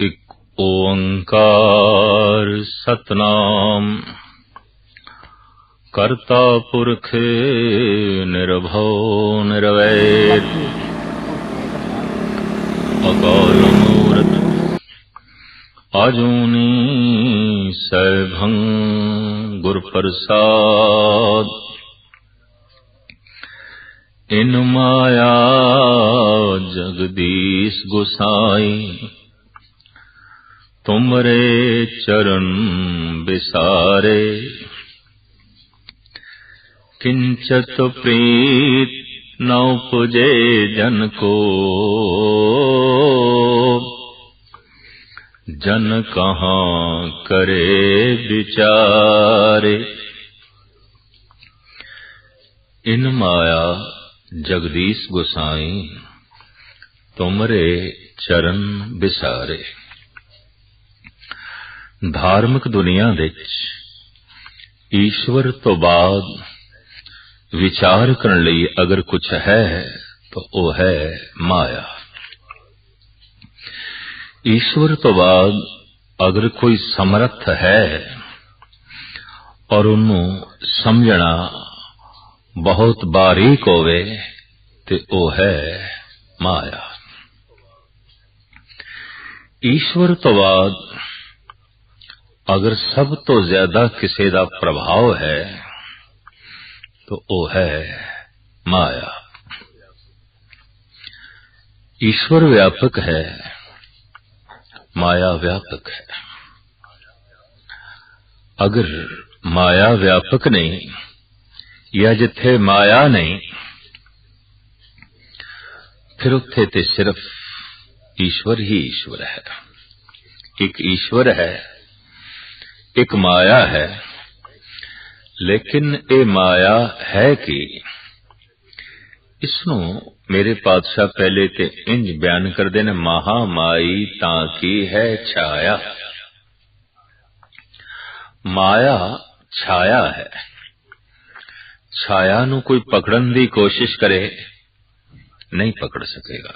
ਇੱਕ ਓੰਕਾਰ ਸਤਨਾਮ। ਕਰਤਾ ਪੁਰਖ ਨਿਰਭਉ ਨਿਰਵੈਰ ਅਕਾਲ ਮੂਰਤ, ਆਜੂਨੀ ਸੈਭੰ ਗੁਰ ਪ੍ਰਸਾਦ ਇਨ ਮਾਇਆ ਜਗਦੀਸ਼ ਗੁਸਾਈ تمرے چرن بسارے کنچت پریت نوپجے جن کو جن کہاں کرے بچارے ان مایا جگدیش گسائیں تمرے چرن بسارے ਧਾਰਮਿਕ ਦੁਨੀਆ ਵਿੱਚ ਈਸ਼ਵਰ ਤੋਂ ਬਾਅਦ ਵਿਚਾਰ ਕਰਨ ਲਈ ਅਗਰ ਕੁਝ ਹੈ, ਤਾਂ ਉਹ ਹੈ ਮਾਇਆ। ਈਸ਼ਵਰ ਤੋਂ ਬਾਅਦ ਅਗਰ ਕੋਈ ਸਮਰੱਥ ਹੈ ਔਰ ਉਹਨੂੰ ਸਮਝਣਾ ਬਹੁਤ ਬਾਰੀਕ ਹੋਵੇ, ਤੇ ਉਹ ਹੈ ਮਾਇਆ। ਈਸ਼ਵਰ ਤੋਂ ਬਾਅਦ اگر سب تو زیادہ کسی کا پربھاؤ ہے، تو وہ ہے مایا۔ ایشور ویاپک ہے، مایا ویاپک ہے۔ اگر مایا ویاپک نہیں، یا جتھے مایا نہیں، پھر اتے تے صرف ایشور ہی ایشور ہے۔ ایک ایشور ہے۔ ایک مایا ہے، لیکن اے مایا ہے کہ اس میرے پادشاہ پہلے تے انج بیان کر کردے مہا مائی تا چھایا؟ مایا چھایا ہے۔ چھایا نو کوئی پکڑن دی کوشش کرے، نہیں پکڑ سکے گا۔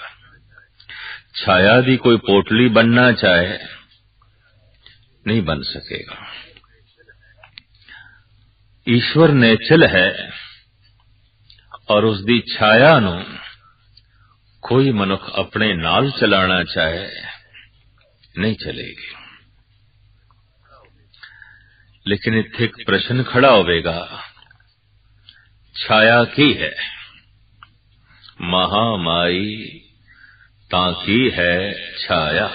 چھایا دی کوئی پوٹلی بننا چاہے، نہیں بن سکے گا۔ ਈਸ਼ਵਰ ਨੇਚਲ ਹੈ ਔਰ ਉਸ ਦੀ ਛਾਇਆ ਨੂੰ ਕੋਈ ਮਨੁੱਖ ਆਪਣੇ ਨਾਲ ਚਲਾਣਾ ਚਾਹੇ ਨਹੀਂ ਚਲੇਗੀ ਲੇਕਿਨ ਇੱਥੇ ਇੱਕ ਪ੍ਰਸ਼ਨ ਖੜਾ ਹੋਵੇਗਾ ਛਾਇਆ ਕੀ ਹੈ ਮਹਾਮਾਈ ਤਾਂ ਕੀ ਹੈ ਛਾਇਆ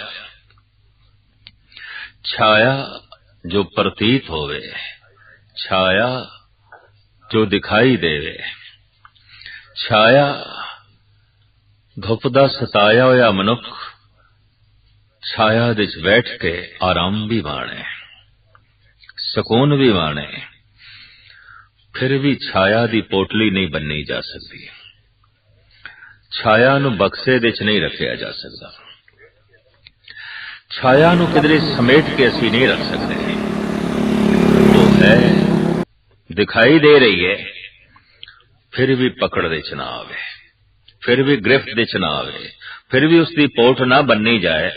ਛਾਇਆ ਜੋ ਪ੍ਰਤੀਤ ਹੋਵੇ ਛਾਇਆ ਜੋ ਦਿਖਾਈ ਦੇਵੇ। ਛਾਇਆ ਧੁੱਪ ਦਾ ਸਤਾਇਆ ਹੋਇਆ ਮਨੁੱਖ ਛਾਇਆ ਵਿੱਚ ਬੈਠ ਕੇ ਆਰਾਮ ਵੀ ਮਾਣੇ, ਸਕੂਨ ਵੀ ਮਾਣੇ, ਫਿਰ ਵੀ ਛਾਇਆ ਦੀ ਪੋਟਲੀ ਨਹੀਂ ਬੰਨੀ ਜਾ ਸਕਦੀ। ਛਾਇਆ ਨੂੰ ਬਕਸੇ ਵਿੱਚ ਨਹੀਂ ਰੱਖਿਆ ਜਾ ਸਕਦਾ। ਛਾਇਆ ਨੂੰ ਕਿਧਰੇ ਸਮੇਟ ਕੇ ਅਸੀਂ ਨਹੀਂ ਰੱਖ ਸਕਦੇ ਉਹ ਹੈ ਦਿਖਾਈ ਦੇ ਰਹੀ ਹੈ ਫਿਰ ਵੀ ਪਕੜ ਦੇ ਚ ਨਾ ਆਵੇ ਫਿਰ ਵੀ ਗ੍ਰਿਫਟ ਦੇ ਚ ਨਾ ਆਵੇ ਫਿਰ ਵੀ ਉਸ ਦੀ ਪੋਟ ਨਾ ਬੰਨੀ ਜਾਏ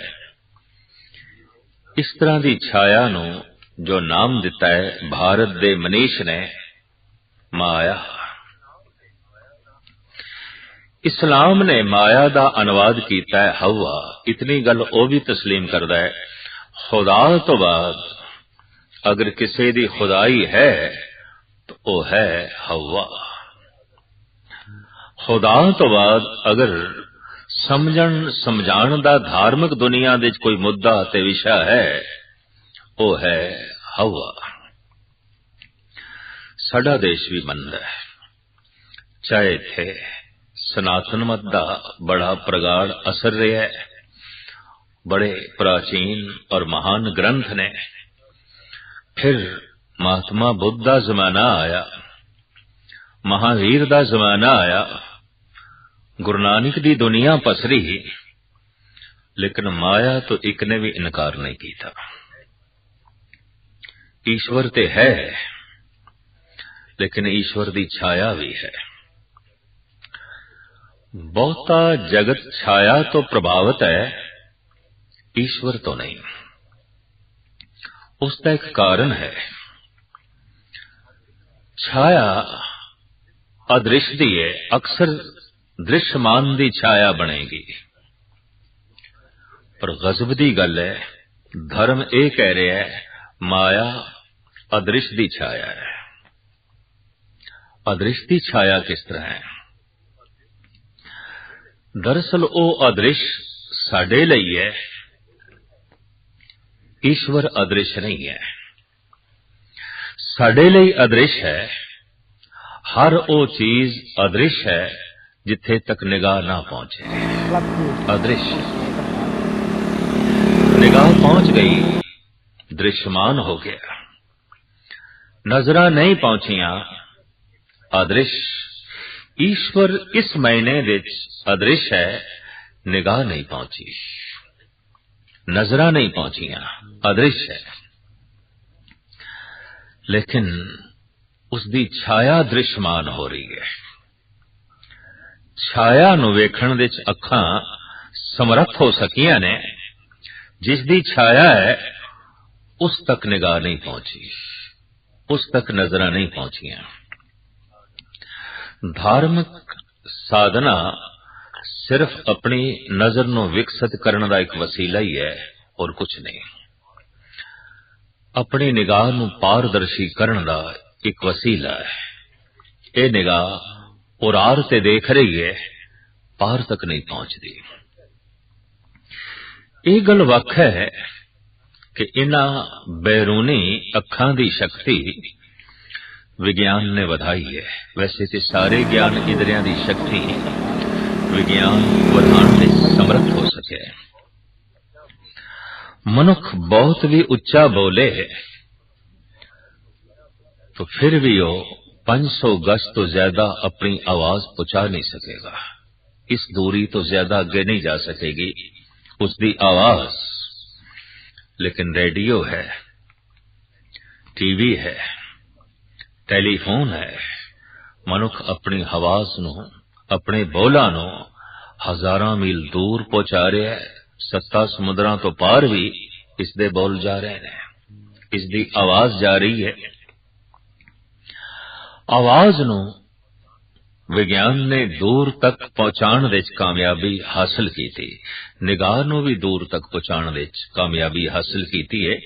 ਇਸ ਤਰ੍ਹਾਂ ਦੀ ਛਾਇਆ ਨੂੰ ਜੋ ਨਾਮ ਦਿੱਤਾ ਹੈ ਭਾਰਤ ਦੇ ਮਨੀਸ਼ ਨੇ ਮਾਇਆ ਇਸਲਾਮ ਨੇ ਮਾਇਆ ਦਾ ਅਨੁਵਾਦ ਕੀਤਾ ਹੈ ਹਵਾ ਇਤਨੀ ਗੱਲ ਉਹ ਵੀ تسلیم ਕਰਦਾ ਹੈ ਖੁਦਾ ਤੋਂ ਬਾਅਦ ਅਗਰ ਕਿਸੇ ਦੀ ਖੁਦਾਈ ਹੈ ਤਾਂ ਉਹ ਹੈ ਹਵਾ ਖੁਦਾ ਤੋਂ ਬਾਅਦ ਅਗਰ ਸਮਝਣ ਸਮਝਾਣ ਦਾ ਧਾਰਮਿਕ ਦੁਨੀਆ ਦੇ ਵਿੱਚ ਕੋਈ ਮੁੱਦਾ ਤੇ ਵਿਸ਼ਾ ਹੈ ਉਹ ਹੈ ਹਵਾ ਸਾਡਾ ਦੇਸ਼ ਵੀ ਮੰਨਦਾ ਹੈ ਚਾਹੇ ਥੇ ਸਨਾਤਨ ਮਤ ਦਾ ਬੜਾ ਪ੍ਰਗਾੜ ਅਸਰ ਰਿਹਾ ਹੈ ਬੜੇ ਪ੍ਰਾਚੀਨ ਔਰ ਮਹਾਨ ਗ੍ਰੰਥ ਨੇ ਫਿਰ ਮਹਾਤਮਾ ਬੁੱਧ ਦਾ ਜ਼ਮਾਨਾ ਆਇਆ, ਮਹਾਵੀਰ ਦਾ ਜ਼ਮਾਨਾ ਆਇਆ, ਗੁਰੂ ਨਾਨਕ ਦੀ ਦੁਨੀਆ ਪਸਰੀ, ਲੇਕਿਨ ਮਾਇਆ ਤੋਂ ਇੱਕ ਨੇ ਵੀ ਇਨਕਾਰ ਨਹੀਂ ਕੀਤਾ। ਈਸ਼ਵਰ ਤੇ ਹੈ, ਲੇਕਿਨ ਈਸ਼ਵਰ ਦੀ ਛਾਇਆ ਵੀ ਹੈ। ਬਹੁਤਾ ਜਗਤ ਛਾਇਆ ਤੋਂ ਪ੍ਰਭਾਵਿਤ ਹੈ, ਈਸ਼ਵਰ ਤੋਂ ਨਹੀਂ। ਉਸ ਦਾ ਇੱਕ ਕਾਰਨ ਹੈ। ਛਾਇਆ ਅਦ੍ਰਿਸ਼ ਦੀ ਹੈ ਅਕਸਰ ਦ੍ਰਿਸ਼ਮਾਨ ਦੀ ਛਾਇਆ ਬਣੇਗੀ ਪਰ ਗਜ਼ਬ ਦੀ ਗੱਲ ਹੈ ਧਰਮ ਇਹ ਕਹਿ ਰਿਹਾ ਹੈ ਮਾਇਆ ਅਦ੍ਰਿਸ਼ ਦੀ ਛਾਇਆ ਹੈ ਅਦ੍ਰਿਸ਼ ਦੀ ਛਾਇਆ ਕਿਸ ਤਰ੍ਹਾਂ ਹੈ ਦਰਅਸਲ ਉਹ ਅਦ੍ਰਿਸ਼ ਸਾਡੇ ਲਈ ਹੈ ਈਸ਼ਵਰ ਅਦ੍ਰਿਸ਼ ਨਹੀਂ ਹੈ ਸਾਡੇ ਲਈ ਅਦ੍ਰਿਸ਼ ਹੈ। ਹਰ ਉਹ ਚੀਜ਼ ਅਦ੍ਰਿਸ਼ ਹੈ ਜਿੱਥੇ ਤੱਕ ਨਿਗਾਹ ਨਾ ਪਹੁੰਚੇ। ਅਦ੍ਰਿਸ਼। ਨਿਗਾਹ ਪਹੁੰਚ ਗਈ, ਦ੍ਰਿਸ਼ਮਾਨ ਹੋ ਗਿਆ। ਨਜ਼ਰਾਂ ਨਹੀਂ ਪਹੁੰਚੀਆਂ, ਅਦ੍ਰਿਸ਼। ਈਸ਼ਵਰ ਇਸ ਮਹੀਨੇ ਵਿੱਚ ਅਦ੍ਰਿਸ਼ ਹੈ, ਨਿਗਾਹ ਨਹੀਂ ਪਹੁੰਚੀ। ਨਜ਼ਰਾਂ ਨਹੀਂ ਪਹੁੰਚੀਆਂ, ਅਦ੍ਰਿਸ਼ ਹੈ। ਲੇਕਿਨ ਉਸ ਦੀ ਛਾਇਆ ਦ੍ਰਿਸ਼ਮਾਨ ਹੋ ਰਹੀ ਹੈ। ਛਾਇਆ ਨੂੰ ਵੇਖਣ ਵਿੱਚ ਅੱਖਾਂ ਸਮਰੱਥ ਹੋ ਸਕੀਆਂ ਨੇ। ਜਿਸ ਦੀ ਛਾਇਆ ਹੈ, ਉਸ ਤੱਕ ਨਿਗਾਹ ਨਹੀਂ ਪਹੁੰਚੀ। ਉਸ ਤੱਕ ਨਜ਼ਰਾਂ ਨਹੀਂ ਪਹੁੰਚੀਆਂ। ਧਾਰਮਿਕ ਸਾਧਨਾ ਸਿਰਫ ਆਪਣੀ ਨਜ਼ਰ ਨੂੰ ਵਿਕਸਿਤ ਕਰਨ ਦਾ ਇੱਕ ਵਸੀਲਾ ਹੀ ਹੈ ਔਰ ਕੁਝ ਨਹੀਂ। ਆਪਣੀ ਨਿਗਾਹ ਨੂੰ ਪਾਰਦਰਸ਼ੀ ਕਰਨ ਦਾ ਇੱਕ ਵਸੀਲਾ ਹੈ। ਇਹ ਨਿਗਾਹ ਉਰਾਰ ਤੇ ਦੇਖ ਰਹੀ ਹੈ, ਪਾਰ ਤੱਕ ਨਹੀਂ ਪਹੁੰਚਦੀ। ਇਹ ਗੱਲ ਵੱਖ ਹੈ ਕਿ ਇਹਨਾਂ ਬੈਰੂਨੀ ਅੱਖਾਂ ਦੀ ਸ਼ਕਤੀ ਵਿਗਿਆਨ ਨੇ ਵਧਾਈ ਹੈ। ਵੈਸੇ ਤੇ ਸਾਰੇ ਗਿਆਨ ਇੰਦਰੀਆਂ ਦੀ ਸ਼ਕਤੀ ਵਿਗਿਆਨ ਵਧਾਉਣ ਵਿੱਚ ਸਮਰੱਥ ਹੋ ਸਕਿਆ منخ بہت بھی اچھا بولے ہے۔ تو پھر بھی وہ پانچ سو گز تو زیادہ اپنی آواز پہنچا نہیں سکے گا۔ اس دوری تو زیادہ آگے نہیں جا سکے گی۔ اس کی آواز، لیکن ریڈیو ہے، ٹی وی ہے، ٹیلی فون ہے۔ منک اپنی آواز نو اپنے بولا نو ہزار میل دور پہنچا رہا ہے۔ ਸੱਤਾ ਸਮੁੰਦਰਾਂ ਤੋਂ ਪਾਰ ਵੀ ਇਸ ਦੇ ਬੋਲ ਜਾ ਰਹੇ ਨੇ। ਇਸ ਦੀ ਆਵਾਜ਼ ਜਾ ਰਹੀ ਹੈ। ਆਵਾਜ਼ ਨੂੰ ਵਿਗਿਆਨ ਨੇ ਦੂਰ ਤੱਕ ਪਹੁੰਚਾਉਣ ਵਿੱਚ ਕਾਮਯਾਬੀ ਹਾਸਲ ਕੀਤੀ। ਨਿਗਾਹ ਨੂੰ ਵੀ ਦੂਰ ਤੱਕ ਪਹੁੰਚਾਉਣ ਵਿੱਚ ਕਾਮਯਾਬੀ ਹਾਸਲ ਕੀਤੀ ਹੈ।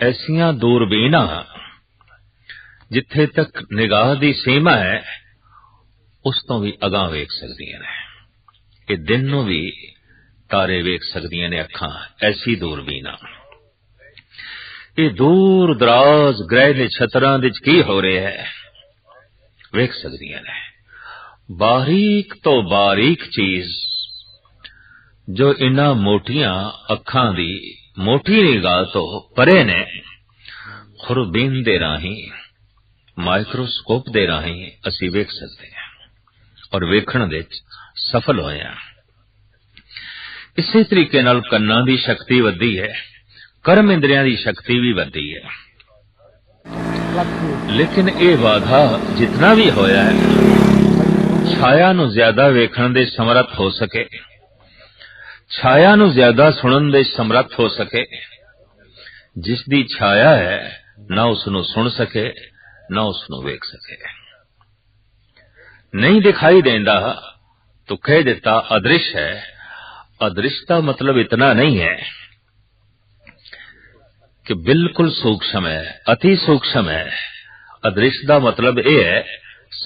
ਐਸੀਆਂ ਦੂਰਬੀਨਾਂ ਜਿੱਥੇ ਤੱਕ ਨਿਗਾਹ ਦੀ ਸੀਮਾ ਹੈ, ਉਸ ਤੋਂ ਵੀ ਅਗਾਹ ਵੇਖ ਸਕਦੀਆਂ ਨੇ। ਇਹ ਦਿਨ ਨੂੰ ਵੀ ਤਾਰੇ ਵੇਖ ਸਕਦੀਆਂ ਨੇ ਅੱਖਾਂ, ਐਸੀ ਦੂਰਬੀਨਾਂ ਇਹ ਦੂਰ ਦਰਾਜ਼ ਗ੍ਰਹਿ ਦੇ ਛਤਰਾਂ ਵਿੱਚ ਕੀ ਹੋ ਰਿਹਾ ਹੈ? ਵੇਖ ਸਕਦੀਆਂ ਨੇ। ਬਾਰੀਕ ਤੋਂ ਬਾਰੀਕ ਚੀਜ਼ ਜੋ ਇਨ੍ਹਾਂ ਮੋਟੀਆਂ ਅੱਖਾਂ ਦੀ ਮੋਟੀ ਨਿਗਾਹ ਤੋਂ ਪਰੇ ਨੇ, ਖੁਰਬੀਨ ਦੇ ਰਾਹੀਂ, ਮਾਈਕਰੋਸਕੋਪ ਦੇ ਰਾਹੀਂ ਅਸੀਂ ਵੇਖ ਸਕਦੇ ਹਾਂ ਔਰ ਵੇਖਣ ਵਿੱਚ ਸਫਲ ਹੋਏ ਹਾਂ। ਇਸੇ ਤਰੀਕੇ ਨਾਲ ਕੰਨਾਂ ਦੀ ਸ਼ਕਤੀ ਵੱਧੀ ਹੈ, ਕਰਮ ਇੰਦਰੀਆਂ ਦੀ ਸ਼ਕਤੀ ਵੀ ਵੱਧੀ ਹੈ। ਲੇਕਿਨ ਇਹ ਵਾਧਾ ਜਿੰਨਾ ਵੀ ਹੋਇਆ ਹੈ, ਛਾਇਆ ਨੂੰ ਜ਼ਿਆਦਾ ਵੇਖਣ ਦੇ ਸਮਰੱਥ ਹੋ ਸਕੇ, ਛਾਇਆ ਨੂੰ ਜ਼ਿਆਦਾ ਸੁਣਨ ਦੇ ਸਮਰੱਥ ਹੋ ਸਕੇ, ਜਿਸ ਦੀ ਛਾਇਆ ਹੈ, ਨਾ ਉਸ ਨੂੰ ਸੁਣ ਸਕੇ, ਨਾ ਉਸ ਨੂੰ ਵੇਖ ਸਕੇ। ਨਹੀਂ ਦਿਖਾਈ ਦਿੰਦਾ ਤੁਖੇ ਦਿੱਤਾ ਅਦ੍ਰਿਸ਼ ਹੈ ادرشتہ مطلب اتنا نہیں ہے کہ بالکل سوکشم ہے، اتی سوکشم ہے۔ ادرش کا مطلب یہ ہے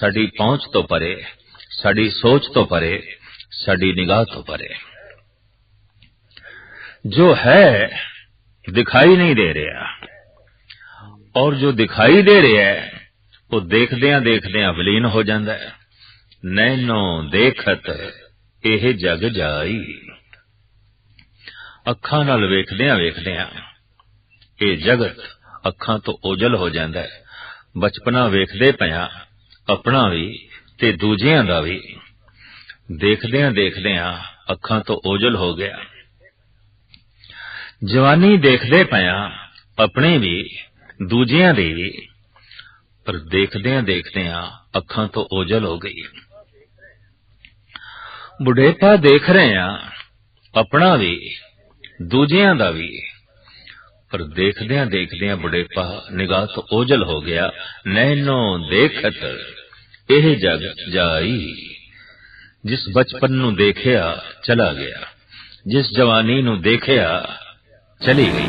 ساری پہنچ تو پرے ساری سوچ تو پرے ساری نگاہ تو پرے۔ جو ہے، دکھائی نہیں دے رہا۔ اور جو دکھائی دے رہا ہے، وہ دیکھدیا دیکھدیا ولین ہو جاندہ ہے۔ نینو دیکھت یہ جگ جائی۔ ਅੱਖਾਂ ਨਾਲ ਵੇਖਦਿਆਂ ਵੇਖਦਿਆਂ ਇਹ ਜਗਤ ਅੱਖਾਂ ਤੋਂ ਓਝਲ ਹੋ ਜਾਂਦਾ ਹੈ। ਬਚਪਨਾ ਵੇਖਦੇ ਪਿਆ, ਆਪਣਾ ਵੀ ਤੇ ਦੂਜਿਆਂ ਦਾ ਵੀ। ਦੇਖਦਿਆਂ ਦੇਖਦਿਆਂ ਅੱਖਾਂ ਤੋਂ ਓਝਲ ਹੋ ਗਿਆ। ਜਵਾਨੀ ਦੇਖਦੇ ਪਿਆ, ਆਪਣੇ ਵੀ, ਦੂਜਿਆਂ ਦੇ ਵੀ। ਪਰ ਦੇਖਦਿਆਂ ਦੇਖਦਿਆਂ ਅੱਖਾਂ ਤੋਂ ਓਝਲ ਹੋ ਗਈ। ਬੁਢੇਪਾ ਦੇਖ ਰਹੇ ਆ ਆਪਣਾ ਵੀ ਦੂਜਿਆਂ ਦਾ ਵੀ। ਪਰ ਦੇਖਦਿਆਂ ਦੇਖਦਿਆਂ ਬੁਢੇਪਾ ਨਿਗਾਹ ਤੋਂ ਓਝਲ ਹੋ ਗਿਆ। ਨੈਣੋ ਦੇਖਤ, ਇਹ ਜਗ ਜਾਈ। ਜਿਸ ਬਚਪਨ ਨੂੰ ਦੇਖਿਆ, ਚਲਾ ਗਿਆ। ਜਿਸ ਜਵਾਨੀ ਨੂੰ ਦੇਖਿਆ, ਚਲੀ ਗਈ।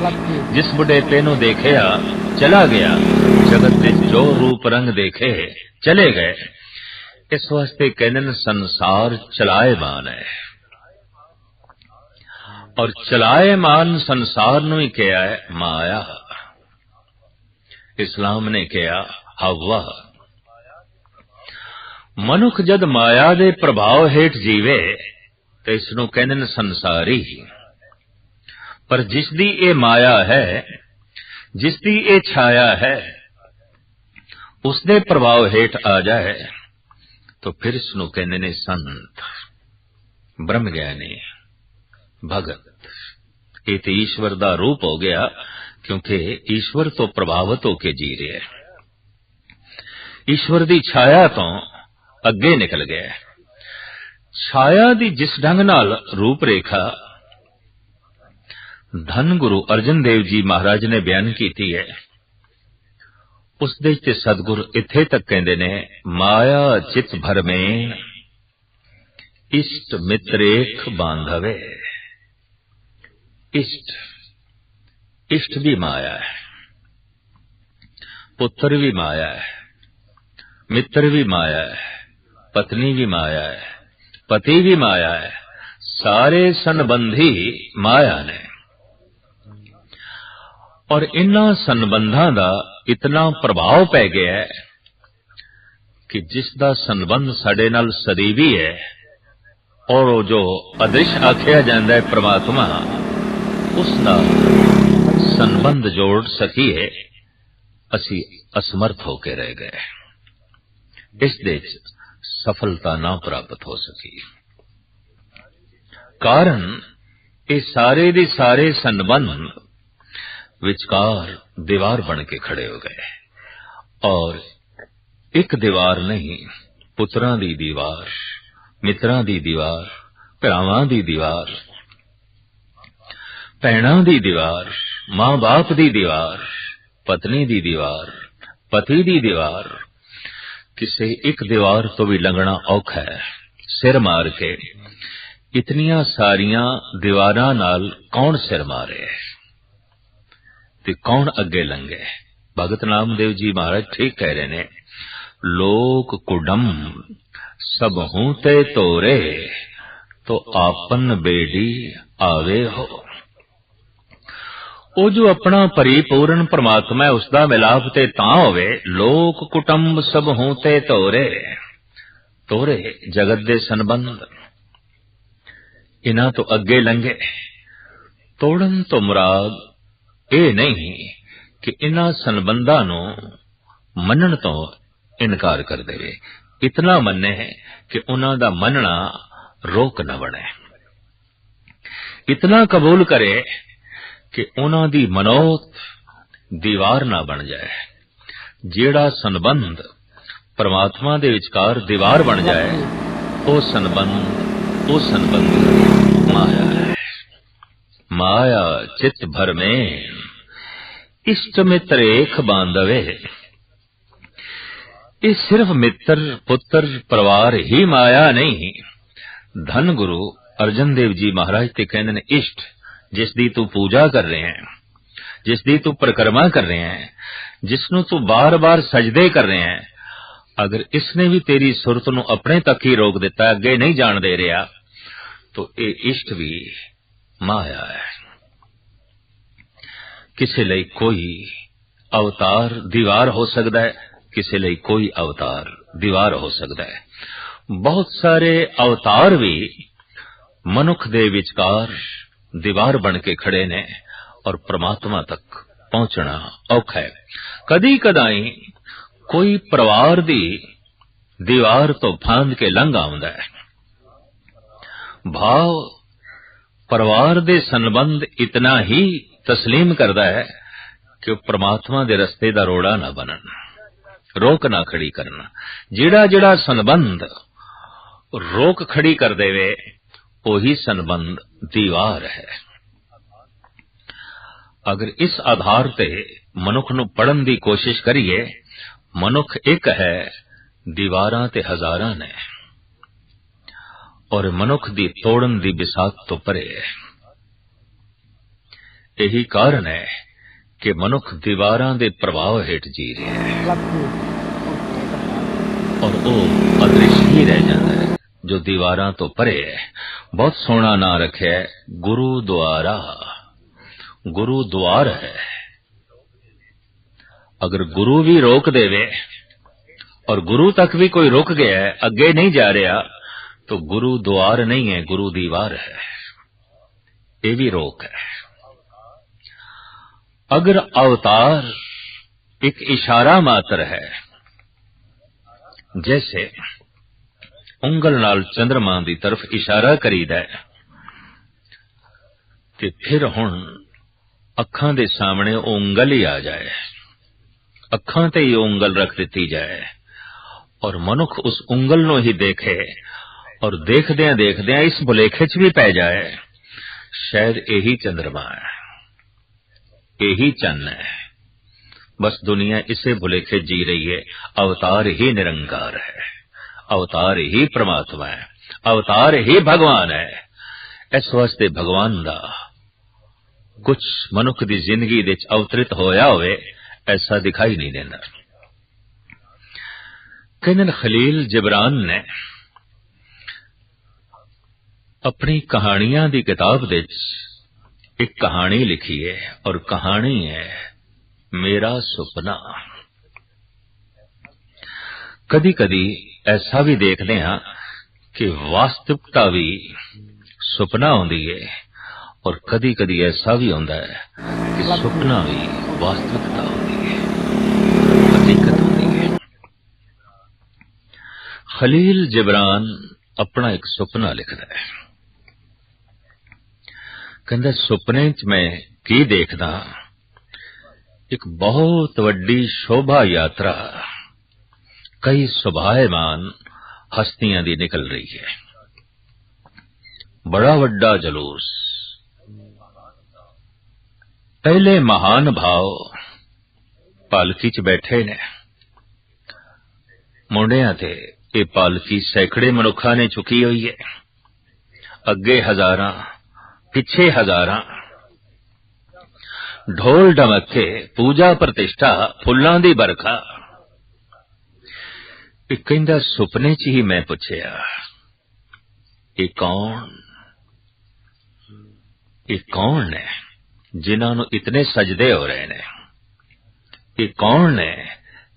ਜਿਸ ਬੁਢੇਪੇ ਨੂੰ ਦੇਖਿਆ, ਚਲਾ ਗਿਆ। ਜਗਤ ਦੇ ਜੋ ਰੂਪ ਰੰਗ ਦੇਖੇ, ਚਲੇ ਗਏ। ਇਸ ਵਾਸਤੇ ਕਹਿੰਦੇ ਸੰਸਾਰ ਚਲਾਏਮਾਨ ਹੈ। ਔਰ ਚਲਾਏਮਾਨ ਸੰਸਾਰ ਨੂੰ ਹੀ ਕਿਹਾ ਹੈ, ਮਾਇਆ। ਇਸਲਾਮ ਨੇ ਕਿਹਾ, ਹਵਾ। ਮਨੁੱਖ ਜਦ ਮਾਇਆ ਦੇ ਪ੍ਰਭਾਵ ਹੇਠ ਜੀਵੇ, ਤੇ ਇਸ ਨੂੰ ਕਹਿੰਦੇ ਨੇ ਸੰਸਾਰੀ। ਪਰ ਜਿਸ ਦੀ ਇਹ ਮਾਇਆ ਹੈ ਜਿਸ ਦੀ ਇਹ ਛਾਇਆ ਹੈ ਉਸ ਦੇ ਪ੍ਰਭਾਵ ਹੇਠ ਆ ਜਾਏ, ਤਾਂ ਫਿਰ ਇਸ ਨੂੰ ਕਹਿੰਦੇ ਨੇ ਸੰਤ। ਬ੍ਰਹਮ ਗਿਆਨੀ ਭਗਤ ਇਹ ਤੇ ਈਸ਼ਵਰ ਦਾ ਰੂਪ ਹੋ ਗਿਆ ਕਿਉਂਕਿ ਈਸ਼ਵਰ ਤੋਂ ਪ੍ਰਭਾਵਿਤ ਹੋ ਕੇ ਜੀ ਰਿਹਾ ਹੈ ਈਸ਼ਵਰ ਦੀ ਛਾਇਆ ਤੋਂ ਅੱਗੇ ਨਿਕਲ ਗਿਆ ਹੈ ਛਾਇਆ ਦੀ ਜਿਸ ਢੰਗ ਨਾਲ ਰੂਪ ਰੇਖਾ ਧੰਨ ਗੁਰੂ ਅਰਜਨ ਦੇਵ ਜੀ ਮਹਾਰਾਜ ਨੇ ਬਿਆਨ ਕੀਤੀ ਹੈ ਉਸ ਦੇ ਤੇ ਸਤਗੁਰ ਇੱਥੇ ਤੱਕ ਕਹਿੰਦੇ ਨੇ ਮਾਇਆ ਚਿਤ ਭਰ ਮੇ ਇਸ਼ਟ ਮਿਤਰੇਖ ਬਾਂਧਵੇ ਇਸ਼ਟ ਇਸ਼ਟ ਵੀ ਮਾਇਆ ਹੈ ਪੁੱਤਰ ਵੀ ਮਾਇਆ ਹੈ ਮਿੱਤਰ ਵੀ ਮਾਇਆ ਹੈ ਪਤਨੀ ਵੀ ਮਾਇਆ ਹੈ ਪਤੀ ਵੀ ਮਾਇਆ ਹੈ ਸਾਰੇ ਸੰਬੰਧੀ ਮਾਇਆ ਨੇ ਔਰ ਇਨ੍ਹਾਂ ਸੰਬੰਧਾਂ ਦਾ ਇਤਨਾ ਪ੍ਰਭਾਵ ਪੈ ਗਿਆ ਹੈ ਕਿ ਜਿਸ ਦਾ ਸੰਬੰਧ ਸਾਡੇ ਨਾਲ ਸਦੀਵੀ ਹੈ ਔਰ ਉਹ ਜੋ ਅਦ੍ਰਿਸ਼ ਆਖਿਆ ਜਾਂਦਾ ਹੈ ਪ੍ਰਮਾਤਮਾ ਉਸ ਦਾ ਸੰਬੰਧ ਜੋੜ ਸਕੀਏ, ਅਸੀਂ ਅਸਮਰਥ ਹੋ ਕੇ ਰਹਿ ਗਏ। ਇਸ ਦੇ ਸਫਲਤਾ ਨਾ ਪ੍ਰਾਪਤ ਹੋ ਸਕੀ। ਕਾਰਨ ਇਹ ਸਾਰੇ ਦੇ ਸਾਰੇ ਸੰਬੰਧ ਵਿਚਕਾਰ ਦੀਵਾਰ ਬਣ ਕੇ ਖੜੇ ਹੋ ਗਏ। ਔਰ ਇੱਕ ਦੀਵਾਰ ਨਹੀਂ, ਪੁੱਤਰਾਂ ਦੀ ਦੀਵਾਰ, ਮਿੱਤਰਾਂ ਦੀ ਦੀਵਾਰ, ਭਰਾਵਾਂ ਦੀ ਦੀਵਾਰ ਭੈਣਾਂ ਦੀ ਦੀਵਾਰ, ਮਾਂ-ਬਾਪ ਦੀ ਦੀਵਾਰ, ਪਤਨੀ ਦੀ ਦੀਵਾਰ, ਪਤੀ ਦੀ ਦੀਵਾਰ। ਕਿਸੇ ਇੱਕ ਦੀਵਾਰ ਤੋਂ ਵੀ ਲੰਘਣਾ ਔਖਾ ਹੈ, ਸਿਰ ਮਾਰ ਕੇ। ਇਤਨੀਆਂ ਸਾਰੀਆਂ ਦੀਵਾਰਾਂ ਨਾਲ ਕੌਣ ਸਿਰ ਮਾਰੇ? ਤੇ ਕੌਣ ਅੱਗੇ ਲੰਘੇ? ਭਗਤ ਨਾਮਦੇਵ ਜੀ ਮਹਾਰਾਜ ਠੀਕ ਕਹਿ ਰਹੇ ਨੇ, ਲੋਕ ਕੁਡਮ, ਸਭ ਹੂੰ ਤੇ ਤੋਰੇ, ਤੋ ਆਪਨ ਬੇੜੀ ਆਵੇ ਹੋ। ਉਹ ਜੋ ਆਪਣਾ ਪਰਿਪੂਰਨ ਪ੍ਰਮਾਤਮਾ ਹੈ ਉਸ ਦਾ ਮਿਲਾਪ ਤੇ ਤਾਂ ਹੋਵੇ, ਲੋਕ ਕੁਟੰਬ ਸਭ ਹੋਂ ਤੇ ਤੋਰੇ ਤੋਰੇ ਜਗਤ ਦੇ ਸੰਬੰਧ। ਇਹਨਾਂ ਤੋਂ ਅੱਗੇ ਲੰਘੇ। ਤੋੜਨ ਤੋਂ ਮੁਰਾਦ ਇਹ ਨਹੀਂ ਕਿ ਇਹਨਾਂ ਸੰਬੰਧਾਂ ਨੂੰ ਮੰਨਣ ਤੋਂ ਇਨਕਾਰ ਕਰ ਦੇਵੇ ਇਤਨਾ ਮੰਨੇ ਕਿ ਉਹਨਾਂ ਦਾ ਮੰਨਣਾ ਰੋਕ ਨਾ ਬਣੇ। ਇਤਨਾ ਕਬੂਲ ਕਰੇ ਕਿ ਉਹਨਾਂ ਦੀ ਮਨੋਤ ਦੀਵਾਰ ਨਾ ਬਣ ਜਾਏ। ਜਿਹੜਾ ਸੰਬੰਧ ਪਰਮਾਤਮਾ ਦੇ ਵਿਚਕਾਰ ਦੀਵਾਰ ਬਣ ਜਾਏ, ਉਹ ਸੰਬੰਧ ਉਹ ਸੰਬੰਧ ਮਾਇਆ ਹੈ। ਮਾਇਆ ਚਿਤ ਭਰ ਮੇ ਇਸ਼ਟ ਮਿੱਤਰ ਏਕ ਬਾਂਧਵੇ। ਇਹ ਸਿਰਫ ਮਿੱਤਰ, ਪੁੱਤਰ, ਪਰਿਵਾਰ ਹੀ ਮਾਇਆ ਨਹੀਂ। ਧੰਨ ਗੁਰੂ ਅਰਜਨ ਦੇਵ ਜੀ ਮਹਾਰਾਜ ਤੇ ਕਹਿੰਦੇ ਨੇ, ਇਸ਼ਟ ਜਿਸ ਦੀ ਤੂੰ ਪੂਜਾ ਕਰ ਰਹੇ ਹੈ ਜਿਸ ਦੀ ਤੂੰ ਪ੍ਰਕਰਮਾ ਕਰ ਰਹੇ ਹੈ ਜਿਸ ਨੂੰ ਤੂੰ ਬਾਰ-ਬਾਰ ਸਜਦੇ ਕਰ ਰਹੇ ਹੈ, ਅਗਰ ਇਸ ਨੇ ਵੀ ਤੇਰੀ ਸੁਰਤ ਨੂੰ ਆਪਣੇ ਤੱਕ ਹੀ ਰੋਕ ਦਿੱਤਾ, ਅੱਗੇ ਨਹੀਂ ਜਾਣ ਦੇ ਰਿਹਾ, ਤਾਂ ਇਹ ਇਸ਼ਟ ਵੀ ਮਾਇਆ ਹੈ। ਕਿਸੇ ਲਈ ਕੋਈ ਅਵਤਾਰ ਦੀਵਾਰ ਹੋ ਸਕਦਾ ਹੈ, ਕਿਸੇ ਲਈ ਕੋਈ ਅਵਤਾਰ ਦੀਵਾਰ ਹੋ ਸਕਦਾ ਹੈ। ਬਹੁਤ ਸਾਰੇ ਅਵਤਾਰ ਵੀ ਮਨੁੱਖ ਦੇ ਵਿਚਕਾਰ ਦੀਵਾਰ ਬਣ ਕੇ ਖੜੇ ਨੇ ਔਰ ਪ੍ਰਮਾਤਮਾ ਤੱਕ ਪਹੁੰਚਣਾ ਔਖਾ ਹੈ ਕਦੀ ਕਦਾਈ ਕੋਈ ਪਰਿਵਾਰ ਦੀ ਦੀਵਾਰ ਤੋਂ ਫਾਂਦ ਕੇ ਲੰਘ ਆਉਂਦਾ ਹੈ ਭਾਵ ਪਰਿਵਾਰ ਦੇ ਸੰਬੰਧ ਇਤਨਾ ਹੀ ਤਸਲੀਮ ਕਰਦਾ ਹੈ ਕਿ ਪ੍ਰਮਾਤਮਾ ਦੇ ਰਸਤੇ ਦਾ ਰੋੜਾ ਨਾ ਬਣਨ ਰੋਕ ਨਾ ਖੜੀ ਕਰਨਾ ਜਿਹੜਾ ਜਿਹੜਾ ਸੰਬੰਧ ਰੋਕ ਖੜੀ ਕਰ ਦੇਵੇ ਉਹੀ ਸੰਬੰਧ ਦੀਵਾਰ ਹੈ ਅਗਰ ਇਸ ਆਧਾਰ ਤੇ ਮਨੁੱਖ ਨੂੰ ਪੜਨ ਦੀ ਕੋਸ਼ਿਸ਼ ਕਰੀਏ ਮਨੁੱਖ ਇੱਕ ਹੈ ਦੀਵਾਰਾਂ ਤੇ ਹਜ਼ਾਰਾਂ ਨੇ ਔਰ ਮਨੁੱਖ ਦੀ ਤੋੜਨ ਦੀ ਬਿਸਾਤ ਤੋਂ ਪਰੇ ਹੈ ਇਹੀ ਕਾਰਨ ਹੈ ਕਿ ਮਨੁੱਖ ਦੀਵਾਰਾਂ ਦੇ ਪ੍ਰਭਾਵ ਹੇਠ ਜੀ ਰਿਹਾ ਹੈ ਔਰ ਉਹ ਅਦ੍ਰਿਸ਼ ਹੀ ਰਹਿ جو دیواراں تو پرے، بہت سونا نا رکھے گرو دوارا۔ گرو دوار ہے۔ اگر گرو بھی روک دے وے اور گرو تک بھی کوئی روک گیا ہے، اگے نہیں جا رہا، تو گرو دوار نہیں ہے، گرو دیوار ہے۔ یہ بھی روک ہے۔ اگر اوتار ایک اشارہ ماتر ہے، جیسے ਉਂਗਲ ਨਾਲ ਚੰ드ਰਮਾ ਦੀ ਤਰਫ ਇਸ਼ਾਰਾ ਕਰੀਦਾ ਹੈ ਤੇ ਫਿਰ ਹੁਣ ਅੱਖਾਂ ਦੇ ਸਾਹਮਣੇ ਉਂਗਲ ਹੀ ਆ ਜਾਏ। ਅੱਖਾਂ ਤੇ ਹੀ ਉਂਗਲ ਰੱਖ ਦਿੱਤੀ ਜਾਏ ਔਰ ਮਨੁੱਖ ਉਸ ਉਂਗਲ ਨੂੰ ਹੀ ਦੇਖੇ ਔਰ ਦੇਖਦਿਆਂ ਦੇਖਦਿਆਂ ਇਸ ਬੁਲੇਖੇ 'ਚ ਵੀ ਪੈ ਜਾਏ, ਸ਼ਾਇਦ ਇਹੀ ਚੰਦਰਮਾ ਹੈ। ਇਹੀ ਚੰਨ ਹੈ। ਬਸ ਦੁਨੀਆ ਇਸੇ ਬੁਲੇਖੇ ਜੀ ਰਹੀ ਹੈ। ਅਵਤਾਰ ਹੀ ਨਿਰੰਕਾਰ ਹੈ। ਅਵਤਾਰ ਹੀ ਪ੍ਰਮਾਤਮਾ ਹੈ, ਅਵਤਾਰ ਹੀ ਭਗਵਾਨ ਹੈ। ਇਸ ਵਾਸਤੇ ਭਗਵਾਨ ਦਾ ਕੁਝ ਮਨੁੱਖ ਦੀ ਜ਼ਿੰਦਗੀ ਵਿੱਚ ਅਵਤਰਿਤ ਹੋਇਆ ਹੋਵੇ, ਐਸਾ ਦਿਖਾਈ ਨਹੀਂ ਦਿੰਦਾ। ਕਹਿੰਦੇ ਖਲੀਲ ਜਿਬਰਾਨ ਨੇ ਆਪਣੀ ਕਹਾਣੀਆਂ ਦੀ ਕਿਤਾਬ ਵਿੱਚ ਇੱਕ ਕਹਾਣੀ ਲਿਖੀ ਹੈ ਔਰ ਕਹਾਣੀ ਹੈ ਮੇਰਾ ਸੁਪਨਾ। ਕਦੀ ਕਦੀ ਐਸਾ ਵੀ ਦੇਖਦੇ ਹਾਂ ਕਿ ਵਾਸਤਵਿਕਤਾ ਵੀ ਸੁਪਨਾ ਹੁੰਦੀ ਹੈ ਔਰ ਕਦੀ ਕਦੀ ਐਸਾ ਵੀ ਹੁੰਦਾ ਹੈ ਕਿ ਸੁਪਨਾ ਵੀ ਵਾਸਤਵਿਕਤਾ ਹੁੰਦੀ ਹੈ ਹਕੀਕਤ ਹੁੰਦੀ ਹੈ ਖਲੀਲ ਜਬਰਾਨ ਆਪਣਾ ਇੱਕ ਸੁਪਨਾ ਲਿਖਦਾ ਹੈ ਕਹਿੰਦਾ ਸੁਪਨੇ 'ਚ ਮੈਂ ਕੀ ਦੇਖਦਾ ਇੱਕ ਬਹੁਤ ਵੱਡੀ ਸ਼ੋਭਾ ਯਾਤਰਾ ਕਈ ਸੁਭਾਏਮਾਨ ਹਸਤੀਆਂ ਦੀ ਨਿਕਲ ਰਹੀ ਹੈ। ਬੜਾ ਵੱਡਾ ਜਲੂਸ। ਪਹਿਲੇ ਮਹਾਨ ਭਾਵ ਪਾਲਕੀ 'ਚ ਬੈਠੇ ਨੇ। ਮੁੰਡਿਆਂ ਤੇ ਇਹ ਪਾਲਕੀ ਸੈਂਕੜੇ ਮਨੁੱਖਾਂ ਨੇ ਚੁੱਕੀ ਹੋਈ ਹੈ। ਅੱਗੇ ਹਜ਼ਾਰਾਂ, ਪਿੱਛੇ ਹਜ਼ਾਰਾਂ। ਢੋਲ ਢਮੱਕੇ ਪੂਜਾ ਪ੍ਰਤਿਸ਼ਠਾ ਫੁੱਲਾਂ ਦੀ ਬਰਖਾ ਇਹ ਕਹਿੰਦਾ ਸੁਪਨੇ 'ਚ ਹੀ ਮੈਂ ਪੁੱਛਿਆ, ਇਹ ਕੌਣ? ਇਹ ਕੌਣ ਨੇ ਜਿਨ੍ਹਾਂ ਨੂੰ ਇਤਨੇ ਸਜਦੇ ਹੋ ਰਹੇ ਨੇ? ਇਹ ਕੌਣ ਨੇ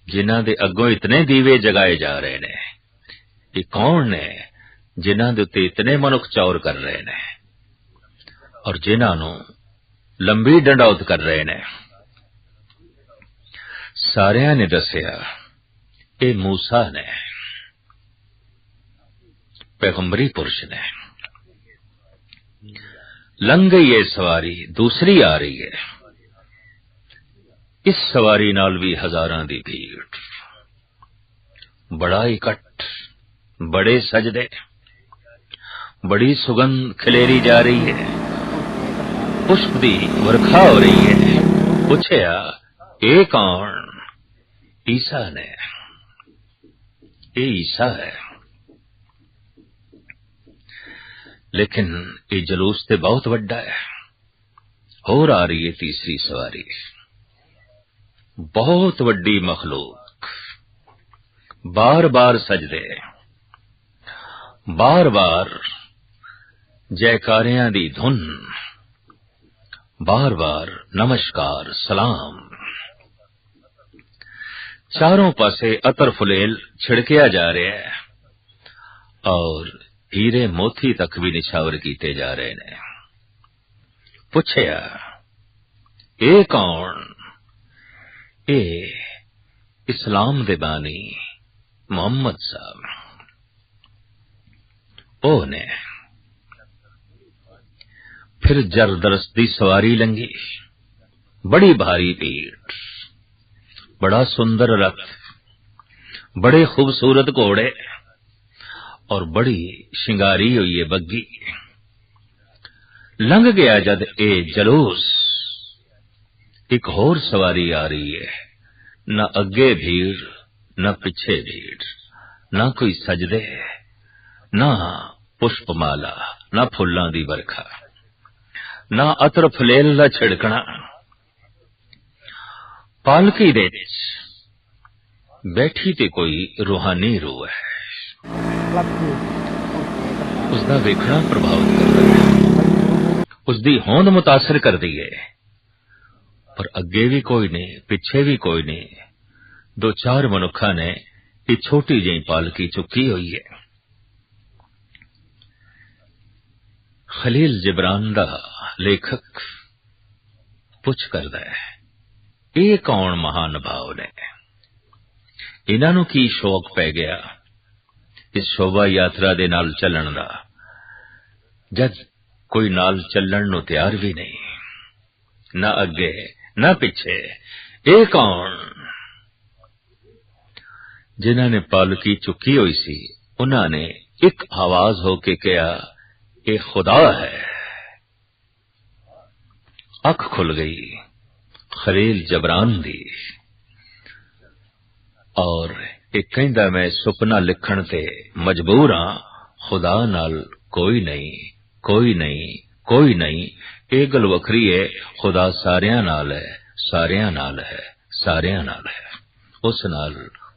ਜਿਨ੍ਹਾਂ ਦੇ ਅੱਗੋਂ ਇਤਨੇ ਦੀਵੇ ਜਗਾਏ ਜਾ ਰਹੇ ਨੇ? ਇਹ ਕੌਣ ਨੇ ਜਿਨ੍ਹਾਂ ਦੇ ਉੱਤੇ ਇਤਨੇ ਮਨੁੱਖ ਚੌਰ ਕਰ ਰਹੇ ਨੇ? ਔਰ ਜਿਨ੍ਹਾਂ ਨੂੰ ਲੰਬੀ ਡੰਡੌਤ ਕਰ ਰਹੇ ਨੇ? ਸਾਰਿਆਂ ਨੇ ਦੱਸਿਆ ਇਹ ਮੂਸਾ ਨੇ ਪੈਗੰਬਰੀ ਪੁਰਸ਼ ਨੇ ਲੰਘ ਗਈ ਇਹ ਸਵਾਰੀ ਦੂਸਰੀ ਆ ਰਹੀ ਹੈ ਇਸ ਸਵਾਰੀ ਨਾਲ ਵੀ ਹਜ਼ਾਰਾਂ ਦੀ ਭੀੜ ਬੜਾ ਇਕੱਠ ਬੜੇ ਸਜਦੇ ਬੜੀ ਸੁਗੰਧ ਖਿਲੇਰੀ ਜਾ ਰਹੀ ਹੈ ਪੁਸ਼ਪ ਦੀ ਵਰਖਾ ਹੋ ਰਹੀ ਹੈ ਪੁੱਛਿਆ ਇਹ ਕੌਣ ਈਸਾ ਨੇ ਇਹ ਈਸਾ ਹੈ। ਲੇਕਿਨ ਇਹ ਜਲੂਸ ਤੇ ਬਹੁਤ ਵੱਡਾ ਹੈ। ਹੋਰ ਆ ਰਹੀ ਹੈ ਤੀਸਰੀ ਸਵਾਰੀ। ਬਹੁਤ ਵੱਡੀ ਮਖਲੂਕ। ਬਾਰ-ਬਾਰ ਸਜਦੇ। ਬਾਰ-ਬਾਰ ਜੈਕਾਰਿਆਂ ਦੀ ਧੁਨ। ਬਾਰ-ਬਾਰ ਨਮਸਕਾਰ, ਸਲਾਮ। ਚਾਰੋਂ ਪਾਸੇ ਅਤਰ ਫੁਲੇਲ ਛਿੜਕਿਆ ਜਾ ਰਿਹਾ ਹੈ ਔਰ ਹੀਰੇ ਮੋਤੀ ਤੱਕ ਵੀ ਨਿਛਾਵਰ ਕੀਤੇ ਜਾ ਰਹੇ ਨੇ ਪੁੱਛਿਆ ਇਹ ਕੌਣ ਇਹ ਇਸਲਾਮ ਦੇ ਬਾਨੀ ਮੁਹੰਮਦ ਸਾਹਿਬ ਉਹ ਨੇ ਫਿਰ ਜਰਦਰਸ ਦੀ ਸਵਾਰੀ ਲੰਗੀ ਬੜੀ ਭਾਰੀ ਭੀੜ ਬੜਾ ਸੁੰਦਰ ਰਥ ਬੜੇ ਖੂਬਸੂਰਤ ਘੋੜੇ ਔਰ ਬੜੀ ਸ਼ਿੰਗਾਰੀ ਹੋਈ ਹੈ ਬੱਗੀ ਲੰਘ ਗਿਆ ਜਦ ਇਹ ਜਲੂਸ ਇੱਕ ਹੋਰ ਸਵਾਰੀ ਆ ਰਹੀ ਹੈ ਨਾ ਅੱਗੇ ਭੀੜ ਨਾ ਪਿੱਛੇ ਭੀੜ ਨਾ ਕੋਈ ਸਜਦੇ ਨਾ ਪੁਸ਼ਪਮਾਲਾ ਨਾ ਫੁੱਲਾਂ ਦੀ ਵਰਖਾ ਨਾ ਅਤਰ ਫਲੇਲ ਦਾ ਛਿੜਕਣਾ ਪਾਲਕੀ ਦੇ ਵਿੱਚ ਬੈਠੀ ਤੇ ਕੋਈ ਰੂਹਾਨੀ ਰੂਹ ਹੈ ਉਸ ਦਾ ਵੇਖਣਾ ਪ੍ਰਭਾਵਿਤ ਕਰਦਾ ਹੈ ਉਸ ਦੀ ਹੋਂਦ ਮੁਤਾਸਰ ਕਰਦੀ ਹੈ ਪਰ ਅੱਗੇ ਵੀ ਕੋਈ ਨਹੀਂ ਪਿੱਛੇ ਵੀ ਕੋਈ ਨਹੀਂ ਦੋ ਚਾਰ ਮਨੁੱਖਾਂ ਨੇ ਇਹ ਛੋਟੀ ਜਿਹੀ ਪਾਲਕੀ ਚੁੱਕੀ ਹੋਈ ਹੈ ਖਲੀਲ ਜਿਬਰਾਨ ਦਾ ਲੇਖਕ ਪੁੱਛ ਕਰਦਾ ਹੈ ਇਹ ਕੌਣ ਮਹਾਨ ਭਾਵ ਨੇ? ਇਹਨਾਂ ਨੂੰ ਕੀ ਸ਼ੌਕ ਪੈ ਗਿਆ ਇਸ ਸ਼ੋਭਾ ਯਾਤਰਾ ਦੇ ਨਾਲ ਚੱਲਣ ਦਾ? ਜਦ ਕੋਈ ਨਾਲ ਚੱਲਣ ਨੂੰ ਤਿਆਰ ਵੀ ਨਹੀਂ, ਨਾ ਅੱਗੇ, ਨਾ ਪਿੱਛੇ, ਇਹ ਕੌਣ? ਜਿਨ੍ਹਾਂ ਨੇ ਪਾਲਕੀ ਚੁੱਕੀ ਹੋਈ ਸੀ, ਉਹਨਾਂ ਨੇ ਇੱਕ ਆਵਾਜ਼ ਹੋ ਕੇ ਕਿਹਾ, ਇਹ ਖੁਦਾ ਹੈ। ਅੱਖ ਖੁੱਲ ਗਈ। ਖਲੀਲ ਜਬਰਾਨ ਦੀ ਔਰ ਇਹ ਕਹਿੰਦਾ ਮੈਂ ਸੁਪਨਾ ਲਿਖਣ ਤੇ ਮਜਬੂਰ ਹਾਂ ਖੁਦਾ ਨਾਲ ਕੋਈ ਨਹੀਂ ਕੋਈ ਨਹੀਂ ਕੋਈ ਨਹੀਂ ਇਹ ਗੱਲ ਵੱਖਰੀ ਹੈ ਖੁਦਾ ਸਾਰਿਆਂ ਨਾਲ ਹੈ ਸਾਰਿਆਂ ਨਾਲ ਹੈ ਸਾਰਿਆਂ ਨਾਲ ਹੈ ਉਸ ਨਾਲ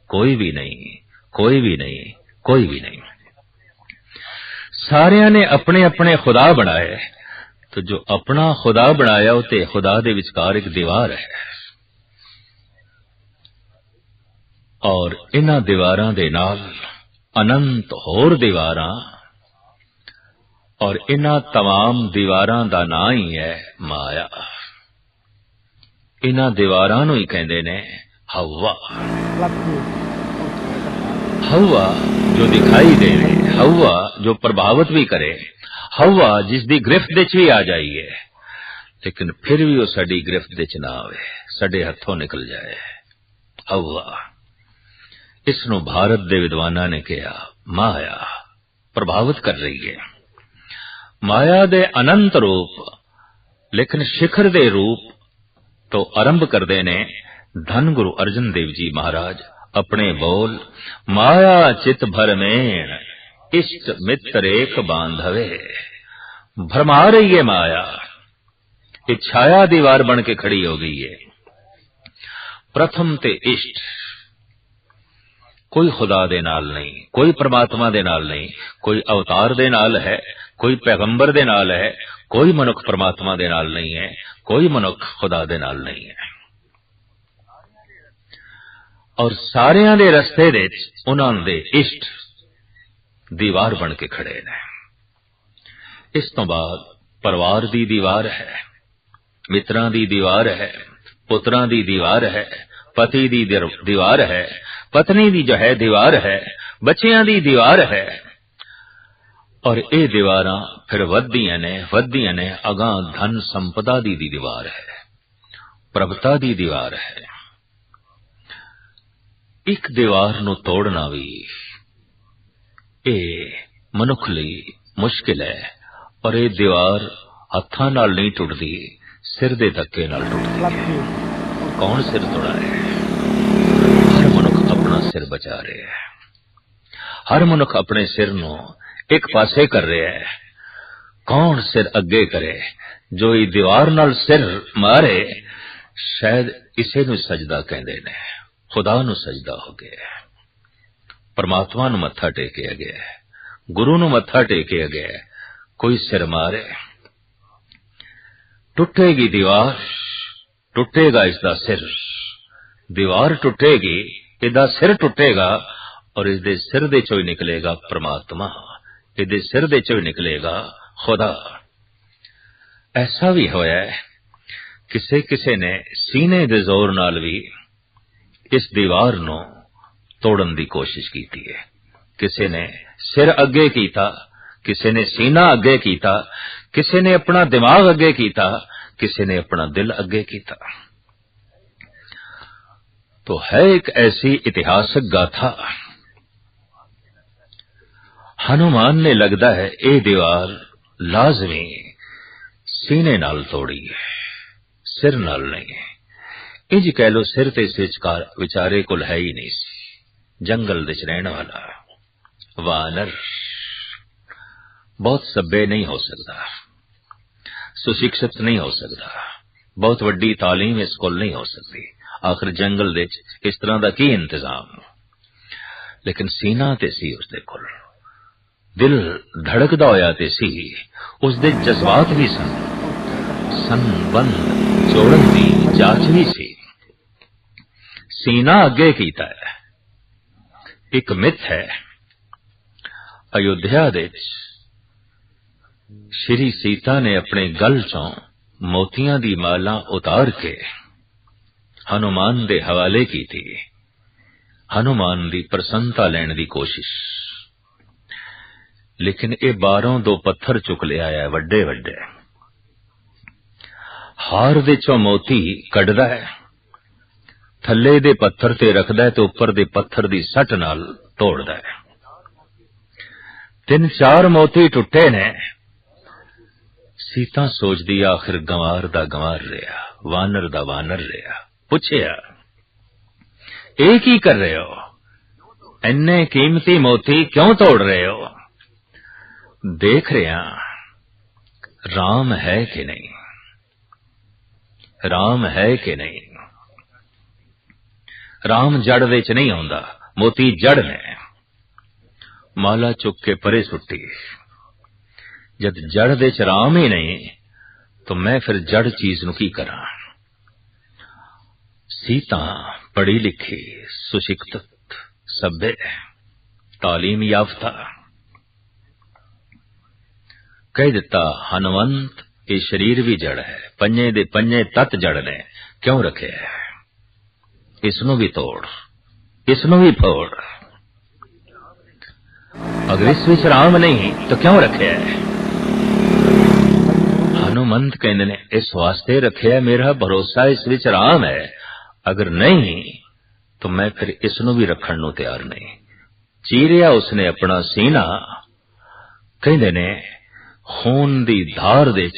ਕੋਈ ਵੀ ਨਹੀਂ ਕੋਈ ਵੀ ਨਹੀਂ ਕੋਈ ਵੀ ਨਹੀਂ ਸਾਰਿਆਂ ਨੇ ਆਪਣੇ ਆਪਣੇ ਖੁਦਾ ਬਣਾਏ तो जो अपना खुदा बनाया उते खुदा दे विचकार एक दीवार है ਔਰ ਇਹਨਾਂ ਦੀਵਾਰਾਂ ਦੇ ਨਾਲ ਅਨੰਤ ਹੋਰ ਦੀਵਾਰਾਂ ਔਰ ਇਹਨਾਂ तमाम ਦੀਵਾਰਾਂ ਦਾ ਨਾਂ ਹੀ ਹੈ ਮਾਇਆ ਇਹਨਾਂ ਦੀਵਾਰਾਂ ਨੂੰ ਹੀ ਕਹਿੰਦੇ ਨੇ ਹਵਾ ਹਵਾ ਜੋ ਦਿਖਾਈ ਦੇਵੇ ਹਵਾ ਜੋ ਪ੍ਰਭਾਵਿਤ ਵੀ ਕਰੇ ਹਵਾ ਜਿਸ ਦੀ ਗ੍ਰਿਫਤ ਦੇ ਚ ਵੀ ਆ ਜਾਈਏ, ਲੇਕਿਨ ਫਿਰ ਵੀ ਉਹ ਸਾਡੀ ਗ੍ਰਿਫਤ ਦੇ ਚ ਨਾ ਆਵੇ, ਸਾਡੇ ਹੱਥੋਂ ਨਿਕਲ ਜਾਏ। ਹਵਾ ਇਸ ਨੂੰ ਭਾਰਤ ਦੇ ਵਿਦਵਾਨਾਂ ਨੇ ਕਿਹਾ, ਮਾਇਆ ਪ੍ਰਭਾਵਿਤ ਕਰ ਰਹੀ ਹੈ। ਮਾਇਆ ਦੇ ਅਨੰਤ ਰੂਪ, ਲੇਕਿਨ ਸਿਖਰ ਦੇ ਰੂਪ ਤੋਂ ਆਰੰਭ ਕਰਦੇ ਨੇ ਧੰਨ ਗੁਰੂ ਅਰਜਨ ਦੇਵ ਜੀ ਮਹਾਰਾਜ, ਆਪਣੇ ਬੋਲ, ਮਾਇਆ ਚਿਤ ਭਰਮੇਣ। इष्ट मित्र एक बांधवे भरमा रही है माया ये छाया दीवार बन के खड़ी हो गई है प्रथम ते इष्ट ਕੋਈ ਖੁਦਾ ਦੇ ਨਾਲ ਨਹੀਂ ਕੋਈ ਪ੍ਰਮਾਤਮਾ ਦੇ ਨਾਲ ਨਹੀਂ ਕੋਈ ਅਵਤਾਰ ਦੇ ਨਾਲ ਹੈ ਕੋਈ ਪੈਗੰਬਰ ਦੇ ਨਾਲ ਹੈ ਕੋਈ ਮਨੁੱਖ ਪ੍ਰਮਾਤਮਾ ਦੇ ਨਾਲ ਨਹੀਂ ਹੈ ਕੋਈ ਮਨੁੱਖ ਖੁਦਾ ਦੇ ਨਾਲ ਨਹੀਂ ਹੈ ਔਰ ਸਾਰਿਆਂ ਦੇ ਰਸਤੇ ਦੇ ਵਿੱਚ ਉਹਨਾਂ ਦੇ ਇਸ਼ਟ ਦੀਵਾਰ ਬਣ ਕੇ ਖੜੇ ਨੇ। ਇਸ ਤੋਂ ਬਾਅਦ ਪਰਿਵਾਰ ਦੀ ਦੀਵਾਰ ਹੈ, ਮਿੱਤਰਾਂ ਦੀ ਦੀਵਾਰ ਹੈ, ਪੁੱਤਰਾਂ ਦੀ ਦੀਵਾਰ ਹੈ, ਪਤੀ ਦੀ ਦੀਵਾਰ ਹੈ, ਪਤਨੀ ਦੀ ਜੋ ਹੈ ਦੀਵਾਰ ਹੈ, ਬੱਚਿਆਂ ਦੀ ਦੀਵਾਰ ਹੈ। ਔਰ ਇਹ ਦੀਵਾਰਾਂ ਫਿਰ ਵੱਧਦੀਆਂ ਨੇ ਵੱਧਦੀਆਂ ਨੇ ਅਗਾਂ ਧਨ ਸੰਪਦਾ ਦੀ ਦੀ ਦੀਵਾਰ ਹੈ ਪ੍ਰਭਤਾ ਦੀ ਦੀਵਾਰ ਹੈ। ਇੱਕ ਦੀਵਾਰ ਨੂੰ ਤੋੜਨਾ ਵੀ ਇਹ ਮਨੁੱਖ ਲਈ ਮੁਸ਼ਕਿਲ ਹੈ ਔਰ ਇਹ ਦੀਵਾਰ ਹੱਥਾਂ ਨਾਲ ਨਹੀਂ ਟੁੱਟਦੀ ਸਿਰ ਦੇ ਧੱਕੇ ਨਾਲ ਟੁੱਟਦੀ ਹੈ। ਕੌਣ ਸਿਰ ਤੋੜਾ ਹੈ? ਹਰ ਮਨੁੱਖ ਆਪਣਾ ਸਿਰ ਬਚਾ ਰਿਹਾ ਹੈ। ਹਰ ਮਨੁੱਖ ਆਪਣੇ ਸਿਰ ਨੂੰ ਇੱਕ ਪਾਸੇ ਕਰ ਰਿਹਾ ਹੈ। ਕੌਣ ਸਿਰ ਅੱਗੇ ਕਰੇ? ਜੋ ਇਹ ਦੀਵਾਰ ਨਾਲ ਸਿਰ ਮਾਰੇ ਸ਼ਾਇਦ ਇਸੇ ਨੂੰ ਸਜਦਾ ਕਹਿੰਦੇ ਨੇ। ਖੁਦਾ ਨੂੰ ਸਜਦਾ ਹੋ ਗਿਆ ਪਰਮਾਤਮਾ ਨੂੰ ਮੱਥਾ ਟੇਕਿਆ ਗਿਆ ਗੁਰੂ ਨੂੰ ਮੱਥਾ ਟੇਕਿਆ ਗਿਆ ਕੋਈ ਸਿਰ ਮਾਰੇ। ਟੁੱਟੇਗੀ ਦੀਵਾਰ, ਟੁੱਟੇਗਾ ਇਸ ਦਾ ਸਿਰ। ਦੀਵਾਰ ਟੁੱਟੇਗੀ, ਇਹਦਾ ਸਿਰ ਟੁੱਟੇਗਾ ਔਰ ਇਸ ਦੇ ਸਿਰ ਦੇ ਚੋਂ ਹੀ ਨਿਕਲੇਗਾ ਪ੍ਰਮਾਤਮਾ। ਇਹਦੇ ਸਿਰ ਦੇ ਚੋਂ ਹੀ ਨਿਕਲੇਗਾ ਖੁਦਾ। ਐਸਾ ਵੀ ਹੋਇਆ ਕਿਸੇ ਕਿਸੇ ਨੇ ਸੀਨੇ ਦੇ ਜ਼ੋਰ ਨਾਲ ਵੀ ਇਸ ਦੀਵਾਰ ਨੂੰ ਤੋੜਨ ਦੀ ਕੋਸ਼ਿਸ਼ ਕੀਤੀ ਹੈ ਕਿਸੇ ਨੇ ਸਿਰ ਅੱਗੇ ਕੀਤਾ ਕਿਸੇ ਨੇ ਸੀਨਾ ਅੱਗੇ ਕੀਤਾ ਕਿਸੇ ਨੇ ਆਪਣਾ ਦਿਮਾਗ ਅੱਗੇ ਕੀਤਾ ਕਿਸੇ ने अपना दिल अगे किया तो है एक ऐसी इतिहासक गाथा हनुमान ने लगता है ये दीवार लाजमी सीने नाल तोड़ी है सिर नाल नहीं ਇੰਜ ਕਹਿ ਲੋ ਸਿਰ ਤੇ ਇਸ ਵਿਚਕਾਰ ਵਿਚਾਰੇ ਕੋਲ ਹੈ ਹੀ ਨਹੀਂ ਸੀ ਜੰਗਲ ਵਿੱਚ ਰਹਿਣ ਵਾਲਾ। ਵਾਨਰ ਬਹੁਤ ਸੱਬੇ ਨਹੀਂ ਹੋ ਸਕਦਾ। ਸੁਸ਼ਿਕਸ਼ਿਤ ਨਹੀਂ ਹੋ ਸਕਦਾ। ਬਹੁਤ ਵੱਡੀ ਤਾਲੀਮ ਇਸ ਕੋਲ ਨਹੀਂ ਹੋ ਸਕਦੀ। ਆਖਰ ਜੰਗਲ ਵਿੱਚ ਇਸ ਤਰ੍ਹਾਂ ਦਾ ਕੀ ਇੰਤਜ਼ਾਮ? ਲੇਕਿਨ ਸੀਨਾ ਤੇ ਸੀ ਉਸ ਦੇ ਕੋਲ। ਦਿਲ ਧੜਕਦਾ ਹੋਇਆ ਤੇ ਸੀ। ਉਸ ਦੇ ਜਜ਼ਬਾਤ ਵੀ ਸਨ। ਸੰਬੰਧ ਜੋੜਨ ਦੀ ਜਾਂਚ ਵੀ ਸੀ। ਸੀਨਾ ਅੱਗੇ ਕੀਤਾ ਹੈ। ਇੱਕ ਮਿੱਥ ਹੈ। ਅਯੁੱਧਿਆ ਦੇ ਵਿੱਚ ਸ਼੍ਰੀ ਸੀਤਾ ਨੇ ਆਪਣੇ ਗਲ ਚੋਂ ਮੋਤੀਆਂ ਦੀ ਮਾਲਾ ਉਤਾਰ ਕੇ ਹਨੂਮਾਨ ਦੇ ਹਵਾਲੇ ਕੀਤੀ। ਹਨੂਮਾਨ ਦੀ ਪ੍ਰਸੰਨਤਾ ਲੈਣ ਦੀ ਕੋਸ਼ਿਸ਼। ਲੇਕਿਨ ਇਹ ਬਾਹਰੋਂ ਦੋ ਪੱਥਰ ਚੁੱਕ ਲਿਆ ਹੈ ਵੱਡੇ ਵੱਡੇ ਹਾਰ ਦੇ ਚੋਂ ਮੋਤੀ ਕੱਢਦਾ ਹੈ। ਥੱਲੇ ਦੇ ਪੱਥਰ ਤੇ ਰੱਖਦਾ ਹੈ ਤੇ ਉੱਪਰ ਦੇ ਪੱਥਰ ਦੀ ਸੱਟ ਨਾਲ ਤੋੜਦਾ ਹੈ। ਤਿੰਨ ਚਾਰ ਮੋਤੀ ਟੁੱਟੇ ਨੇ। ਸੀਤਾ ਸੋਚਦੀ ਆਖਿਰ ਗਵਾਰ ਦਾ ਗਵਾਰ ਰਿਹਾ, ਵਾਨਰ ਦਾ ਵਾਨਰ ਰਿਹਾ। ਪੁੱਛਿਆ, ਇਹ ਕੀ ਕਰ ਰਹੇ ਹੋ? ਇੰਨੇ ਕੀਮਤੀ ਮੋਤੀ ਕਿਉਂ ਤੋੜ ਰਹੇ ਹੋ? ਦੇਖ ਰਿਹਾ, ਰਾਮ ਹੈ ਕਿ ਨਹੀਂ? ਰਾਮ ਹੈ ਕਿ ਨਹੀਂ? ਰਾਮ ਜੜ ਵਿੱਚ ਨਹੀਂ ਆਉਂਦਾ, ਮੋਤੀ ਜੜ ਨੇ। ਮਾਲਾ ਚੁੱਕ ਕੇ ਪਰੇ ਸੁੱਟੀ। ਜਦ ਜੜ ਦੇ ਚ ਰਾਮ ਹੀ ਨਹੀਂ, ਤਾਂ ਮੈਂ ਫਿਰ ਜੜ ਚੀਜ਼ ਨੂੰ ਕੀ ਕਰਾਂ? ਸੀਤਾ ਪੜ੍ਹੀ ਲਿਖੀ, ਸੁਸ਼ਿਕਤ, ਸਭੇ, ਤਾਲੀਮ ਯਾਫਤਾ। ਕਹਿ ਦਿੱਤਾ, ਹਨਵੰਤ, ਇਹ ਸਰੀਰ ਵੀ ਜੜ ਹੈ, ਪੰਜੇ ਦੇ ਪੰਜੇ ਤਤ ਜੜ ਨੇ, ਕਿਉਂ ਰੱਖਿਆ ਹੈ? ਇਸ ਨੂੰ ਵੀ ਤੋੜ, ਇਸ ਨੂੰ ਵੀ ਫੋੜ। ਅਗਰ ਇਸ ਵਿੱਚ ਰਾਮ ਨਹੀਂ, ਤਾਂ ਕਿਉਂ ਰੱਖਿਆ ਹੈ? ਹਨੂਮੰਤ ਕਹਿੰਦੇ ਨੇ, ਇਸ ਵਾਸਤੇ ਰੱਖਿਆ ਮੇਰਾ ਭਰੋਸਾ ਇਸ ਵਿੱਚ ਰਾਮ ਹੈ। ਅਗਰ ਨਹੀਂ, ਤਾਂ ਮੈਂ ਫਿਰ ਇਸ ਨੂੰ ਵੀ ਰੱਖਣ ਨੂੰ ਤਿਆਰ ਨਹੀਂ। ਚੀਰਿਆ ਉਸਨੇ ਆਪਣਾ ਸੀਨਾ ਕਹਿੰਦੇ ਨੇ, ਖੂਨ ਦੀ ਧਾਰ ਦੇ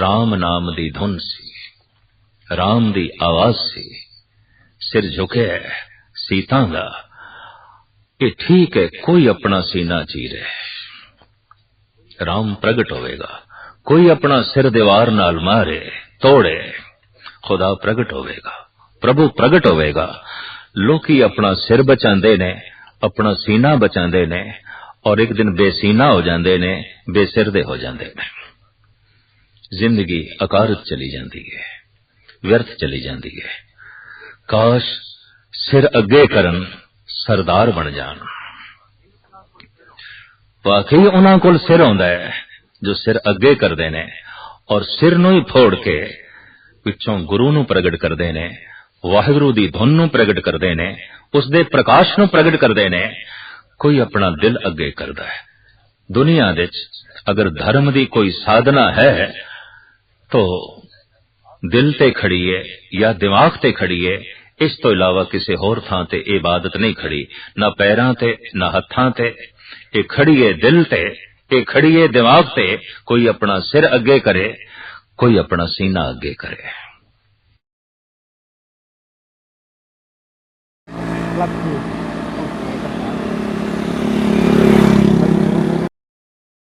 ਰਾਮ ਨਾਮ ਦੀ ਧੁਨ ਸੀ, ਰਾਮ ਦੀ ਆਵਾਜ਼ ਸੀ। ਸਿਰ ਝੁਕਿਆ ਸੀਤਾ ਦਾ ਇਹ ਠੀਕ ਹੈ, ਕੋਈ ਆਪਣਾ ਸੀਨਾ ਚੀਰੇ RAM ਪ੍ਰਗਟ ਹੋਵੇਗਾ। ਕੋਈ ਆਪਣਾ ਸਿਰ ਦੀਵਾਰ ਨਾਲ ਮਾਰੇ, ਤੋੜੇ, ਖੁਦਾ ਪ੍ਰਗਟ ਹੋਵੇਗਾ। ਪ੍ਰਭੂ ਪ੍ਰਗਟ ਹੋਵੇਗਾ। ਲੋਕੀ ਆਪਣਾ ਸਿਰ ਬਚਾਉਂਦੇ ਨੇ, ਆਪਣਾ ਸੀਨਾ ਬਚਾਉਂਦੇ ਨੇ ਔਰ ਇੱਕ ਦਿਨ ਬੇਸੀਨਾ ਹੋ ਜਾਂਦੇ ਨੇ ਬੇਸਿਰ ਦੇ ਹੋ ਜਾਂਦੇ ਨੇ। ਜ਼ਿੰਦਗੀ ਅਕਾਰਤ ਚਲੀ ਜਾਂਦੀ ਹੈ, ਵਿਅਰਥ ਚਲੀ ਜਾਂਦੀ ਹੈ। ਕਾਸ਼ ਸਿਰ ਅੱਗੇ ਕਰਨ ਸਰਦਾਰ ਬਣ ਜਾਣ। ਵਾਕਈ ਉਹਨਾਂ ਕੋਲ ਸਿਰ ਆਉਂਦਾ ਹੈ, ਜੋ ਸਿਰ ਅੱਗੇ ਕਰਦੇ ਨੇ ਔਰ ਸਿਰ ਨੂੰ ਹੀ ਫੋੜ ਕੇ ਪਿੱਛੋਂ ਗੁਰੂ ਨੂੰ ਪ੍ਰਗਟ ਕਰਦੇ ਨੇ, ਵਾਹਿਗੁਰੂ ਦੀ ਧੁਨ ਨੂੰ ਪ੍ਰਗਟ ਕਰਦੇ ਨੇ, ਉਸ ਦੇ ਪ੍ਰਕਾਸ਼ ਨੂੰ ਪ੍ਰਗਟ ਕਰਦੇ ਨੇ। ਕੋਈ ਆਪਣਾ ਦਿਲ ਅੱਗੇ ਕਰਦਾ ਹੈ। ਦੁਨੀਆ ਵਿੱਚ ਅਗਰ ਧਰਮ ਦੀ ਕੋਈ ਸਾਧਨਾ ਹੈ, ਤੋ ਦਿਲ ਤੇ ਖੜੀ ਹੈ ਜਾਂ ਦਿਮਾਗ ਤੇ ਖੜੀ ਹੈ ਇਸ ਤੋਂ ਇਲਾਵਾ ਕਿਸੇ ਹੋਰ ਥਾਂ ਤੇ ਇਬਾਦਤ ਨਹੀਂ ਖੜੀ ਨਾ ਪੈਰਾਂ ਤੇ ਨਾ ਹੱਥਾਂ ਤੇ ਇਹ ਖੜੀ ਹੈ ਦਿਲ ਤੇ ਇਹ ਖੜੀ ਹੈ ਦਿਮਾਗ ਤੇ ਕੋਈ ਆਪਣਾ ਸਿਰ ਅੱਗੇ ਕਰੇ ਕੋਈ ਆਪਣਾ ਸੀਨਾ ਅੱਗੇ ਕਰੇ ਲੱਖੂ